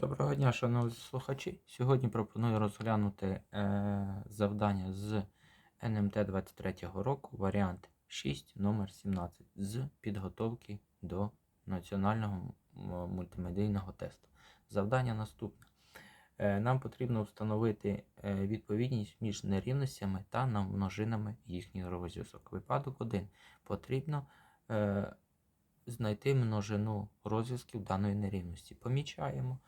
Доброго дня, шановні слухачі. Сьогодні пропоную розглянути е, завдання з НМТ 23 року, варіант 6, номер 17 з підготовки до національного мультимедійного тесту. Завдання наступне. Е, нам потрібно встановити е, відповідність між нерівностями та намножинами їхніх розв'язок. Випадок 1. Потрібно е, знайти множину розв'язків даної нерівності. Помічаємо.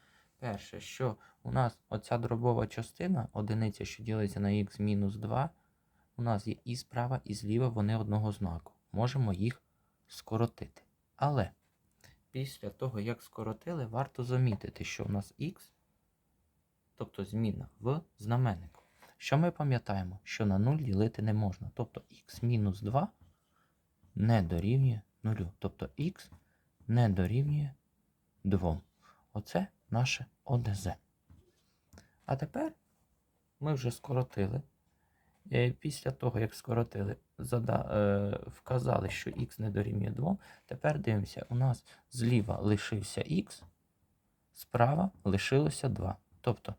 Перше, що у нас оця дробова частина, одиниця, що ділиться на х мінус 2, у нас є і справа, і зліва вони одного знаку. Можемо їх скоротити. Але після того, як скоротили, варто замітити, що у нас х, тобто зміна в знаменнику. Що ми пам'ятаємо? Що на 0 ділити не можна. Тобто х мінус 2 не дорівнює 0. Тобто х не дорівнює 2. Оце наше ОДЗ. А тепер ми вже скоротили. Після того, як скоротили, зада, е, вказали, що х не дорівнює 2. Тепер дивимося, у нас зліва лишився х, справа лишилося 2. Тобто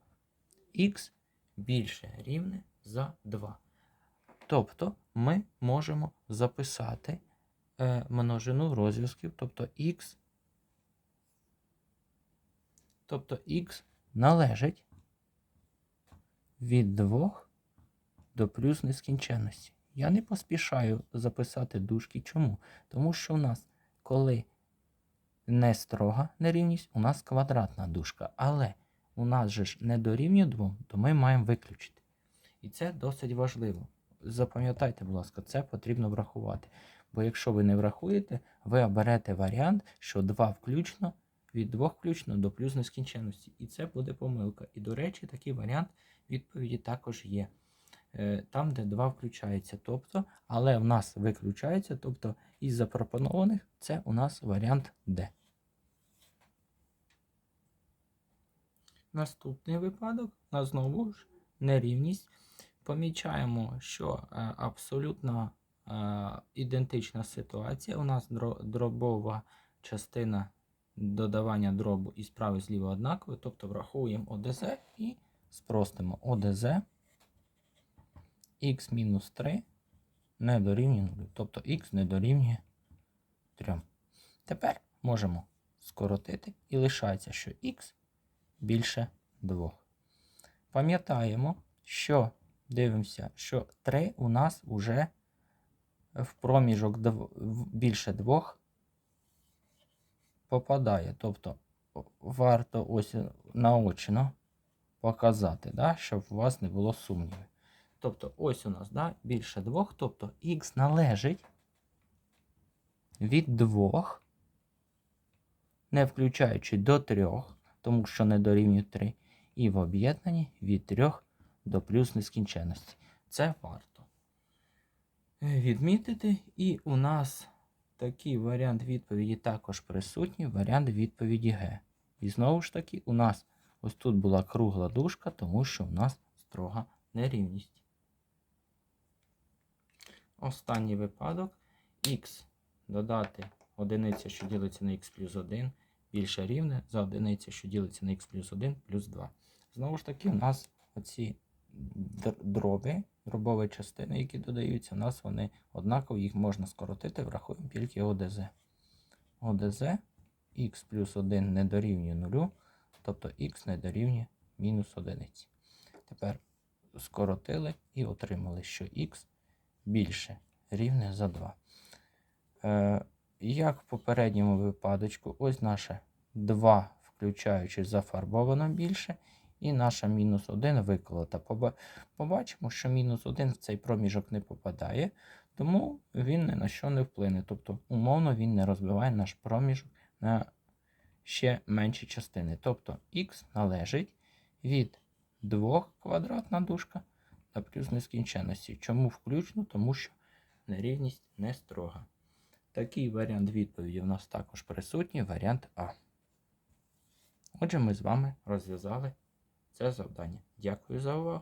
х більше рівне за 2. Тобто ми можемо записати е, множину розв'язків, тобто х Тобто х належить від 2 до плюс нескінченності. Я не поспішаю записати дужки. Чому? Тому що у нас, коли не строга нерівність, у нас квадратна дужка. Але у нас же ж не дорівнює 2, то ми маємо виключити. І це досить важливо. Запам'ятайте, будь ласка, це потрібно врахувати. Бо якщо ви не врахуєте, ви оберете варіант, що 2 включно від 2 включно до плюс нескінченності. І це буде помилка. І, до речі, такий варіант відповіді також є. Е, Там, де 2 включається, тобто, але в нас виключається, тобто із запропонованих це у нас варіант D. Наступний випадок у знову ж нерівність. Помічаємо, що е, абсолютно е, ідентична ситуація. У нас дробова частина додавання дробу і справи зліва однакові, тобто враховуємо ОДЗ і спростимо ОДЗ х-3 не дорівнює 0, тобто х не дорівнює 3. Тепер можемо скоротити і лишається, що х більше 2. Пам'ятаємо, що дивимося, що 3 у нас вже в проміжок більше 2 попадає. Тобто варто ось наочно показати, да, щоб у вас не було сумнівів. Тобто, ось у нас да, більше 2, тобто х належить від 2, не включаючи до 3, тому що не дорівнює 3, і в об'єднанні від 3 до плюс нескінченності. Це варто відмітити. І у нас такий варіант відповіді також присутній, варіант відповіді Г. І знову ж таки, у нас ось тут була кругла дужка, тому що у нас строга нерівність. Останній випадок х додати одиниця, що ділиться на х плюс 1, більше рівне за одиниця, що ділиться на х плюс 1 плюс 2. Знову ж таки, у нас оці дроби, дробові частини, які додаються, у нас вони однакові, їх можна скоротити, врахуємо тільки ОДЗ. ОДЗ х плюс 1 не дорівнює 0, тобто х не дорівнює мінус 1. Тепер скоротили і отримали, що х більше рівне за 2. Е, як в попередньому випадочку, ось наше 2, включаючи зафарбовано більше, і наша мінус 1 виколота. Побачимо, що мінус 1 в цей проміжок не попадає, тому він ні на що не вплине. Тобто, умовно, він не розбиває наш проміжок на ще менші частини. Тобто х належить від 2 квадратна дужка до плюс нескінченності. Чому включно? Тому що нерівність не строга. Такий варіант відповіді в нас також присутній, варіант А. Отже, ми з вами розв'язали це завдання. Дякую за увагу.